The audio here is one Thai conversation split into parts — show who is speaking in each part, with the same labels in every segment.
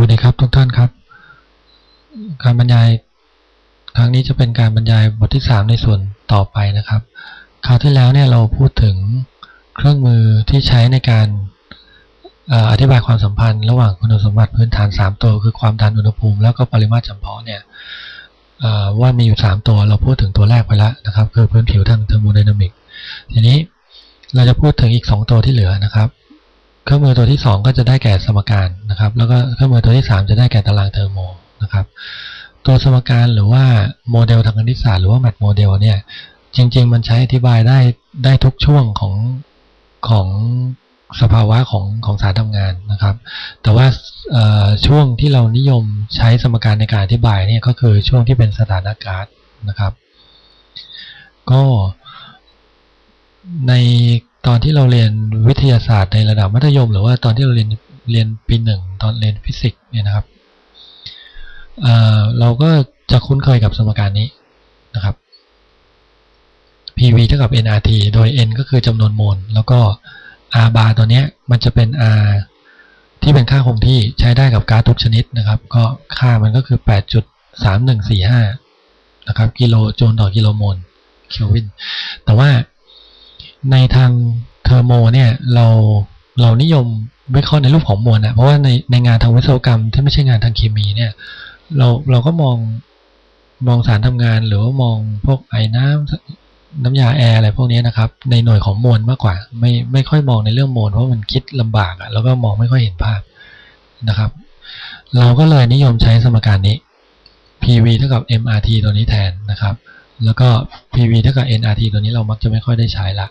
Speaker 1: วัสดีครับทุกท่านครับ การบรรยายครั้งนี้จะเป็นการบรรยายบทที่สามในส่วนต่อไปนะครับ คราวที่แล้วเนี่ยเราพูดถึงเครื่องมือที่ใช้ในการอธิบายความสัมพันธ์ระหว่างคุณสมบัติพื้นฐาน 3 ตัว คือความดันอุณหภูมิ แล้วก็ปริมาตรจำเพาะเนี่ยว่ามีอยู่ 3 ตัวเราพูดถึงตัวแรกไปแล้วนะครับ คือพื้นผิวทางเทอร์โมไดนามิกทีนี้เราจะพูดถึงอีก 2 ตัวที่เหลือนะครับ เครื่องมือตัวที่ 2 ก็จะได้แก่สมการนะครับ แล้วก็เครื่องมือตัวที่ 3 จะได้แก่ตารางเทอร์โมนะครับ ตัวสมการหรือว่าโมเดลทางคณิตศาสตร์หรือว่าแมทโมเดลเนี่ยจริง ๆ มันใช้อธิบายได้ได้ทุกช่วงของของสภาวะของของสารทำงานนะครับ แต่ว่าช่วงที่เรานิยมใช้สมการในการอธิบายเนี่ยก็คือช่วงที่เป็นสถานการณ์นะครับ ก็ใน ตอนที่เราเรียนวิทยาศาสตร์ในระดับมัธยม หรือว่าตอนที่เราเรียนเรียนปีหนึ่งตอนเรียนฟิสิกส์เนี่ยนะครับเเราก็จะคุ้นเคยกับสมการนี้นะครับ PV เท่ากับ nRT โดย n ก็คือจำนวนโมล แล้วก็ R bar ตัวนี้มันจะเป็น R ที่เป็นค่าคงที่ใช้ได้กับก๊าซทุกชนิดนะครับ ก็ค่ามันก็คือ 8.3145 นะครับ กิโลจูลต่อกิโลโมลเคลวิน แต่ว่า ในทางเทอร์โมเนี่ยเราเรานิยมวิเคราะห์ในรูปของมวลนะเพราะว่าในในงานทางวิศวกรรมที่ไม่ใช่งานทางเคมีเนี่ย เราเราก็มองมองสารทำงานหรือว่ามองพวกไอ้น้ำน้ำยาแอร์อะไรพวกนี้นะครับ ในหน่วยของมวลมากกว่า ไม่ไม่ค่อยมองในเรื่องมวลเพราะมันคิดลำบากอะ่ะแล้วก็มองไม่ค่อยเห็นภาพนะครับ เราก็เลยนิยมใช้สมการนี้ PV เท่ากับ MRT ตัวนี้แทนนะครับ แล้วก็ PV เท่ากับ NRT ตัวนี้เรามักจะไม่ค่อยได้ใช้ละ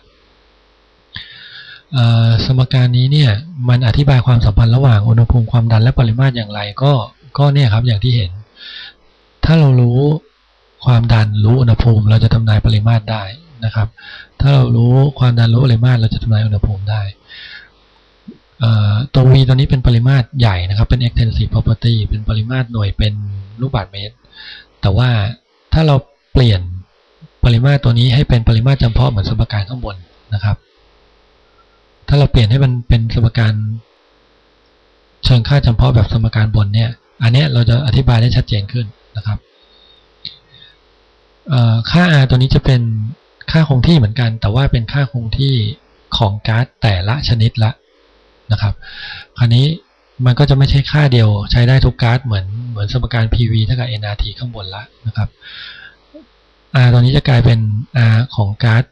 Speaker 1: สมการนี้เนี่ยมันอธิบายความสัมพันธ์ระหว่างอุณหภูมิความดันและปริมาตรอย่างไรก็ก็เนี่ยครับอย่างที่เห็น ถ้าเรารู้ความดันรู้อุณหภูมิ เราจะทำนายปริมาตรได้นะครับ ถ้าเรารู้ความดันรู้ปริมาตรเราจะทำนายอุณหภูมิได้ตัว V ตัวนี้เป็นปริมาตรใหญ่นะครับ เป็น extensive property เป็นปริมาตรหน่วยเป็นลูกบาศก์เมตร แต่ว่าถ้าเราเปลี่ยนปริมาตรตัวนี้ให้เป็นปริมาตรจำเพาะเหมือนสมการข้างบนนะครับ ถ้าเราเปลี่ยนให้มันเป็นสมการเชิงค่าจำเพาะแบบสมการบนเนี่ย อันนี้เราจะอธิบายได้ชัดเจนขึ้นนะครับค่า r ตัวนี้จะเป็นค่าคงที่เหมือนกัน แต่ว่าเป็นค่าคงที่ของก๊าซแต่ละชนิดละนะครับ คราวนี้มันก็จะไม่ใช่ค่าเดียวใช้ได้ทุกก๊าซเหมือนเหมือนสมการ PV เท่ากับ nRT ข้างบนละนะครับ r ตัวนี้จะกลายเป็น r ของก๊าซ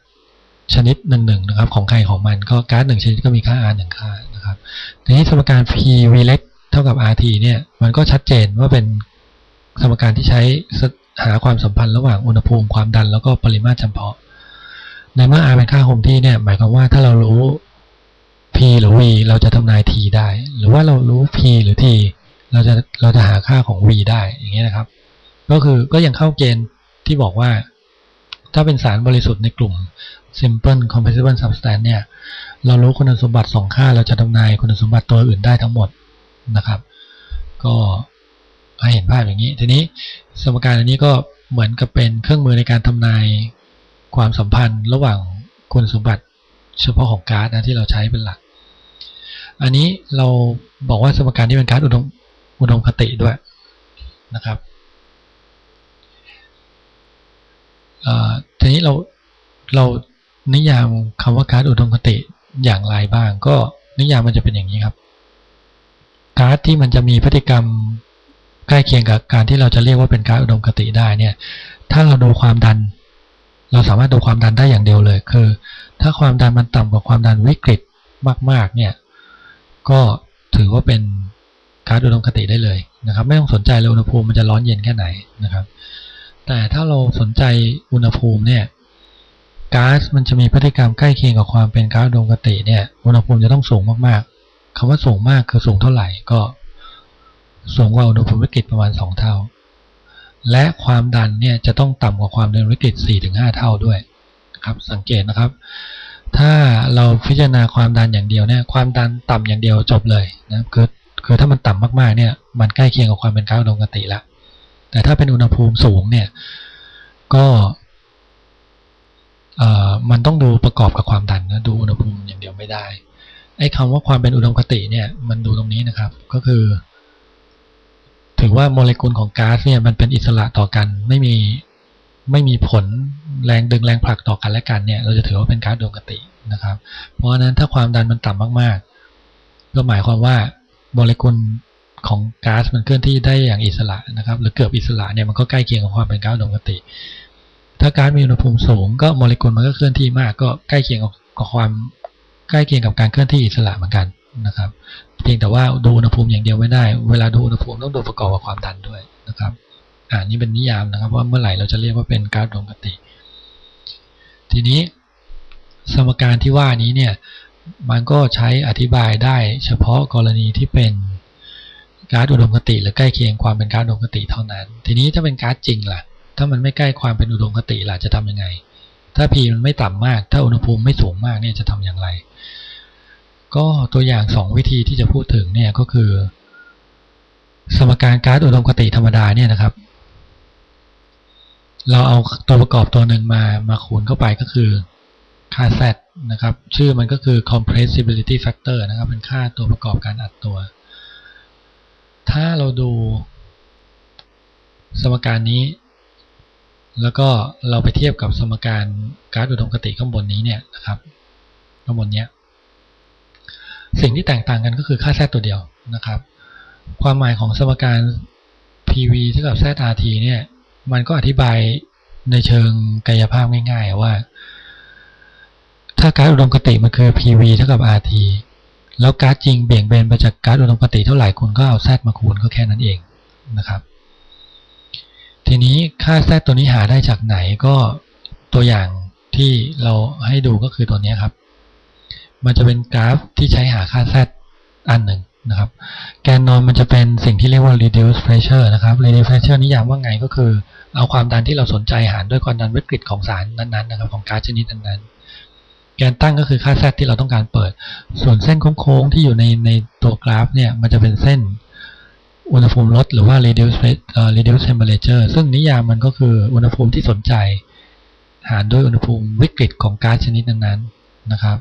Speaker 1: ชนิดหนึ่งหนึ่งนะครับ ของใครของมันก็การ์ดหนึ่งชนิดก็มีค่า r หนึ่งค่านะครับทีนี้สมการ p v เล็กเท่ากับ rt เนี่ยมันก็ชัดเจนว่าเป็นสมการที่ใช้หาความสัมพันธ์ระหว่างอุณหภูมิความดันแล้วก็ปริมาตรจำเพาะ ในเมื่อ r เป็นค่าคงที่เนี่ยหมายความว่าถ้าเรารู้ p หรือ v เราจะทำนาย t ได้ หรือว่าเรารู้ p หรือ t เราจะเราจะหาค่าของ v ได้อย่างเงี้ยนะครับ ก็คือก็ยังเข้าเกณฑ์ที่บอกว่า ถ้าเป็นสารบริสุทธิ์ในกลุ่ม simple compressible substance เนี่ย เรารู้คุณสมบัติสองค่า เราจะทำนายคุณสมบัติตัวอื่นได้ทั้งหมดนะครับ ก็ให้เห็นภาพอย่างนี้ ทีนี้สมการอันนี้ก็เหมือนกับเป็นเครื่องมือในการทำนายความสัมพันธ์ระหว่างคุณสมบัติเฉพาะของก๊าซนะที่เราใช้เป็นหลัก อันนี้เราบอกว่าสมการนี้เป็นก๊าซอุดมอุดมคติด้วยนะครับ ทีนี้เราเรานิยามคำว่าการอุดมคติอย่างไรบ้าง ก็นิยามมันจะเป็นอย่างนี้ครับการที่มันจะมีพฤติกรรมใกล้เคียงกับการที่เราจะเรียกว่าเป็นการอุดมคติได้เนี่ย ถ้าเราดูความดัน เราสามารถดูความดันได้อย่างเดียวเลย คือ ถ้าความดันมันต่ำกว่าความดันวิกฤตมาก ๆ เนี่ย ก็ถือว่าเป็นการอุดมคติได้เลยนะครับ ไม่ต้องสนใจเลยอุณหภูมิมันจะร้อนเย็นแค่ไหนนะครับ แต่ถ้าเราสนใจอุณหภูมิเนี่ยก๊าซมันจะมีพฤติกรรมใกล้เคียงกับความเป็นก๊าซดวงกติเนี่ยอุณหภูมิจะต้องสูงมากๆคำว่าสูงมากคือสูงเท่าไหร่ก็ สูงกว่าอุณหภูมิวิกฤตประมาณ 2 เท่า และความดันเนี่ยจะต้องต่ำกว่าความดันวิกฤต4-5 เท่าด้วยครับสังเกตนะครับ ถ้าเราพิจารณาความดันอย่างเดียวเนี่ยความดันต่ำอย่างเดียวจบเลยนะคือคือถ้ามันต่ำมากๆเนี่ยมันใกล้เคียงกับความเป็นก๊าซดวงกติละ แต่ถ้าเป็นอุณหภูมิสูงเนี่ยก็มันต้องดูประกอบกับความดันนะดูอุณหภูมิอย่างเดียวไม่ได้ไอ้คำว่าความเป็นอุดมคติเนี่ยมันดูตรงนี้นะครับก็คือ ถือว่าโมเลกุลของก๊าซเนี่ยมันเป็นอิสระต่อกันไม่มีไม่มีผลแรงดึงแรงผลักต่อกันและกันเนี่ยเราจะถือว่าเป็นก๊าซดวงกตินะครับ เพราะฉะนั้นถ้าความดันมันต่ำมากๆ ก็หมายความว่าโมเลกุล ของก๊าซมันเคลื่อนที่ได้อย่างอิสระนะครับ หรือเกือบอิสระเนี่ยมันก็ใกล้เคียงกับความเป็นก๊าซดวงกติ ถ้าก๊าซมีอุณหภูมิสูง ก็โมเลกุลมันก็เคลื่อนที่มาก ก็ใกล้เคียงกับความใกล้เคียงกับการเคลื่อนที่อิสระเหมือนกันนะครับ เพียงแต่ว่าดูอุณหภูมิอย่างเดียวไม่ได้ เวลาดูอุณหภูมิต้องดูประกอบกับความดันด้วยนะครับอ่านี่เป็นนิยามนะครับ ว่าเมื่อไหร่เราจะเรียกว่าเป็นก๊าซดวงกติ ทีนี้สมการที่ว่านี้เนี่ยมันก็ใช้อธิบายได้เฉพาะกรณีที่เป็น ก๊าซอุดมคติหรือใกล้เคียงความเป็นก๊าซอุดมคติเท่านั้น ทีนี้ถ้าเป็นก๊าซจริงล่ะ ถ้ามันไม่ใกล้ความเป็นอุดมคติล่ะจะทํำยังไง ถ้า P มันไม่ต่ำมาก ถ้าอุณหภูมิไม่สูงมากเนี่ยจะทำอย่างไร ก็ตัวอย่างสองวิธีที่จะพูดถึงเนี่ยก็คือ สมการก๊าซอุดมคติธรรมดาเนี่ยนะครับ เราเอาตัวประกอบตัวหนึ่งมามาคูณเข้าไปก็คือค่า z นะครับ ชื่อมันก็คือ compressibility factor นะครับ เป็นค่าตัวประกอบการอัดตัว เราดูสมการนี้ แล้วก็เราไปเทียบกับสมการกาซอุดมคติข้างบนนี้เนี่ยนะครับข้างบนเนี้ยสิ่งที่แตกต่างกันก็คือค่า z ตัวเดียวนะครับ ความหมายของสมการ PV เท่ากับ ZRT เนี่ย มันก็อธิบายในเชิงกายภาพง่าย ๆ ว่า ถ้ากาซอุดมคติมันคือ PV เท่ากับ RT แล้วก๊าซจริงเบี่ยงเบนไปจากก๊าซอุดมคติเท่าไหร่คุณก็เอา Z มาคูณก็แค่นั้นเองนะครับ ทีนี้ค่า Z ตัวนี้หาได้จากไหนก็ตัวอย่างที่เราให้ดูก็คือตัวนี้ครับ มันจะเป็นกราฟที่ใช้หาค่า Z อันหนึ่งนะครับ แกนนอนมันจะเป็นสิ่งที่เรียกว่า reduce pressure นะครับ reduce pressure นิยามว่าไงก็คือ เอาความดันที่เราสนใจหารด้วยความดันวิกฤตของสารนั้นๆนะครับ ของก๊าซชนิดนั้นๆ แกนตั้งก็คือค่า z ที่เราต้องการเปิด ส่วนเส้นโค้งๆที่อยู่ในในตัวกราฟเนี่ยมันจะเป็นเส้นอุณหภูมิลดหรือว่า reduce reduce temperature ซึ่งนิยามมันก็คืออุณหภูมิที่สนใจ หารด้วยอุณหภูมิวิกฤตของก๊าซชนิดนั้นๆนะครับ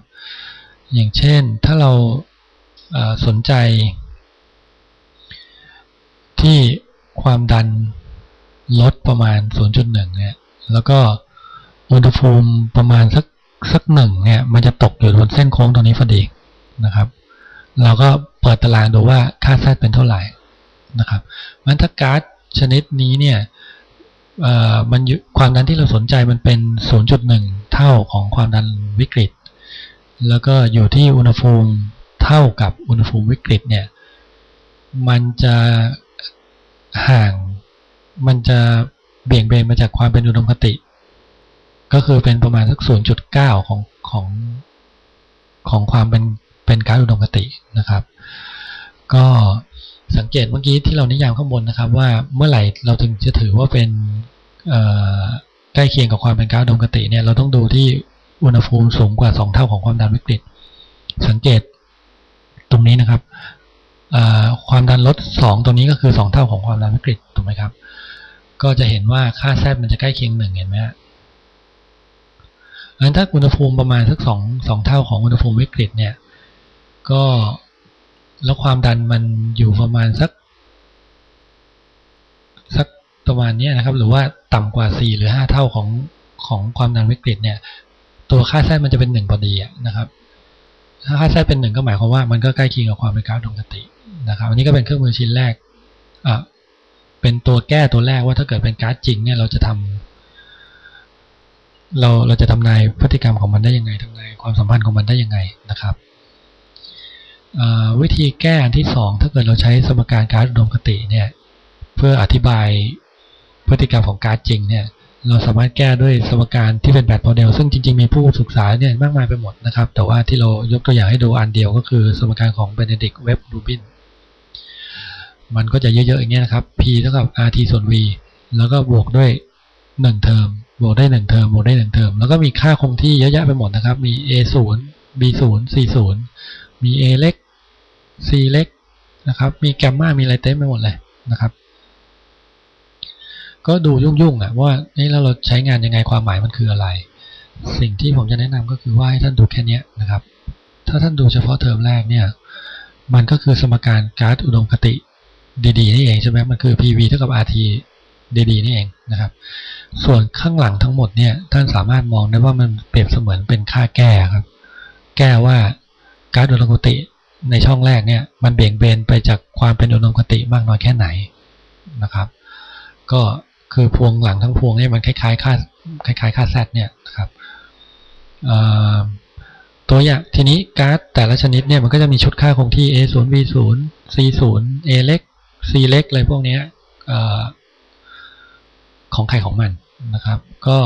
Speaker 1: อย่างเช่นถ้าเราสนใจ ที่ความดันลดประมาณ 0.1 เนี่ย แล้วก็อุณหภูมิประมาณสัก สักหนึ่งเนี่ย มันจะตกอยู่บนเส้นโค้งตรงนี้พอดีนะครับ เราก็เปิดตารางดูว่าค่าแซดเป็นเท่าไหร่นะครับมันถ้าการ์ดชนิดนี้เนี่ยมันความดันที่เราสนใจมันเป็น 0.1 เท่าของความดันวิกฤต แล้วก็อยู่ที่อุณหภูมิเท่ากับอุณหภูมิวิกฤตเนี่ย มันจะห่าง มันจะเบี่ยงเบนมาจากความเป็นอุดมคติ ก็คือเป็นประมาณสัก0.9ของของของความเป็นเป็นกาซอุดมคตินะครับ ก็สังเกตเมื่อกี้ที่เรานิยามข้างบนนะครับ ว่าเมื่อไหร่เราถึงจะถือว่าเป็นใกล้เคียงกับความเป็นกาซอุดมคติเนี่ยเราต้องดูที่อุณหภูมิสูงกว่า 2 เท่าของความดันวิกฤต สังเกตตรงนี้นะครับความดันลด 2ตรงนี้ก็คือ 2 เท่าของความดันวิกฤตถูกไหมครับ ก็จะเห็นว่าค่าแซดมันจะใกล้เคียงหนึ่งเห็นไหม งั้นถ้าอุณหภูมิประมาณสักสองสองเท่าของอุณหภูมิวิกฤตเนี่ย ก็แล้วความดันมันอยู่ประมาณสัก สักประมาณนี้นะครับ หรือว่าต่ำกว่าสี่หรือห้าเท่าของของความดันวิกฤตเนี่ย ตัวค่าแท้มันจะเป็นหนึ่งพอดีนะครับ ถ้าค่าแท้เป็นหนึ่งก็หมายความว่ามันก็ใกล้เคียงกับความเป็นก๊าซปกตินะครับ อันนี้ก็เป็นเครื่องมือชิ้นแรกอะเป็นตัวแก้ตัวแรกว่าถ้าเกิดเป็นก๊าซจริงเนี่ยเราจะทำ เราเราจะทำนายพฤติกรรมของมันได้ยังไงทำนายความสัมพันธ์ของมันได้ยังไงนะครับวิธีแก้อันที่ 2 ถ้าเกิดเราใช้สมการการอุดมคติเนี่ยเพื่ออธิบายพฤติกรรมของการจริงเนี่ยเราสามารถแก้ด้วยสมการที่เป็นแบบโมเดลซึ่งจริงๆ มีผู้ศึกษาเนี่ยมากมายไปหมดนะครับ แต่ว่าที่เรายกตัวอย่างให้ดูอันเดียวก็คือ สมการของเบนเนดิกเว็บรูบินมันก็จะเยอะๆอย่างเงี้ยนะครับ p เท่ากับ rt ส่วน v แล้วก็บวกด้วย 1 เทอม บวกได้หนึ่งเทอมบวกได้หนึ่งเทอมแล้วก็มีค่าคงที่เยอะแยะไปหมดนะครับ มี a ศูนย์ b ศูนย์ c ศูนย์มี a เล็ก c เล็กนะครับ มีแกมมามีอะไรเต็มไปหมดเลยนะครับ ก็ดูยุ่งๆอะว่านี่เราใช้งานยังไงความหมายมันคืออะไร สิ่งที่ผมจะแนะนำก็คือว่าให้ท่านดูแค่นี้นะครับ ถ้าท่านดูเฉพาะเทอมแรกเนี่ย มันก็คือสมการการ์ดอุดมคติดีๆนี่เองใช่ไหมมันคือ PV เท่ากับ RT ดีๆนี่เองนะครับ ส่วนข้างหลังทั้งหมดเนี่ยท่านสามารถมองได้ว่ามันเปรียบเสมือนเป็นค่าแก้ครับ แก้ว่าการ์ดอุดมคติในช่องแรกเนี่ยมันเบี่ยงเบนไปจากความเป็นอุดมคติมากน้อยแค่ไหนนะครับ ก็คือพวงหลังทั้งพวงเนี่ยมันคล้ายๆค่าคล้ายๆค่าแซดเนี่ยนะครับตัวอย่างทีนี้การ์ดแต่ละชนิดเนี่ยมันก็จะมีชุดค่าคงที่ A 0 B 0 C 0 A เล็ก C เล็กอะไรพวกนี้ของใครของมัน นะครับ ก็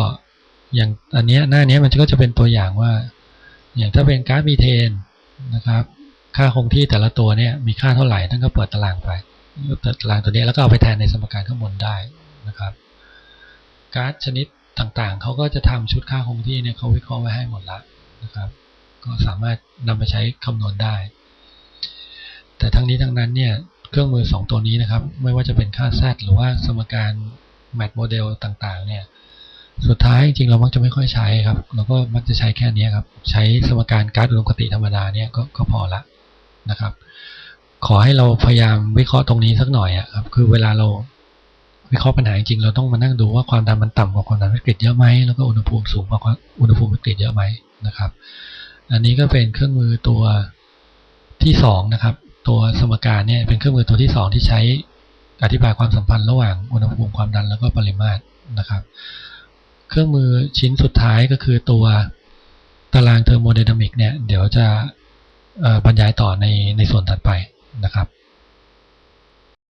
Speaker 1: อย่างอันนี้หน้านี้มันก็จะเป็นตัวอย่างว่า อย่างถ้าเป็นก๊าซมีเทนนะครับ ค่าคงที่แต่ละตัวเนี่ยมีค่าเท่าไหร่ท่านก็เปิดตารางไปเปิดตารางตัวนี้แล้วก็เอาไปแทนในสมการข้างบนได้นะครับก๊าซชนิดต่างๆ เขาก็จะทำชุดค่าคงที่เนี่ยเขาวิเคราะห์ไว้ให้หมดล้วนะครับ ก็สามารถนำไปใช้คำนวณได้ แต่ทั้งนี้ทั้งนั้นเนี่ยเครื่องมือ 2 ตัวนี้นะครับ ไม่ว่าจะเป็นค่า z หรือว่าสมการ แมทโมเดลต่างๆ เนี่ย สุดท้ายจริงๆเรามักจะไม่ค่อยใช้ครับ เราก็มักจะใช้แค่นี้ครับ ใช้สมการการอุดมคติธรรมดาเนี่ยกก็พอละนะครับ ขอให้เราพยายามวิเคราะห์ตรงนี้สักหน่อยอะครับ คือเวลาเราวิเคราะห์ปัญหาจริงเราต้องมานั่งดูว่าความดันมันต่ำกว่าความดันวิกฤตเยอะไหมแล้วก็อุณหภูมิสูงกว่าอุณหภูมิวิกฤตเยอะไหมนะครับ อันนี้ก็เป็นเครื่องมือตัวที่สองนะครับ ตัวสมการเนี่ยเป็นเครื่องมือตัวที่สองที่ใช้ อธิบายความสัมพันธ์ระหว่างอุณหภูมิความดันแล้วก็ปริมาตรนะครับ เครื่องมือชิ้นสุดท้ายก็คือตัวตารางเทอร์โมไดนามิกเนี่ย เดี๋ยวจะบรรยายต่อในในส่วนถัดไปนะครับ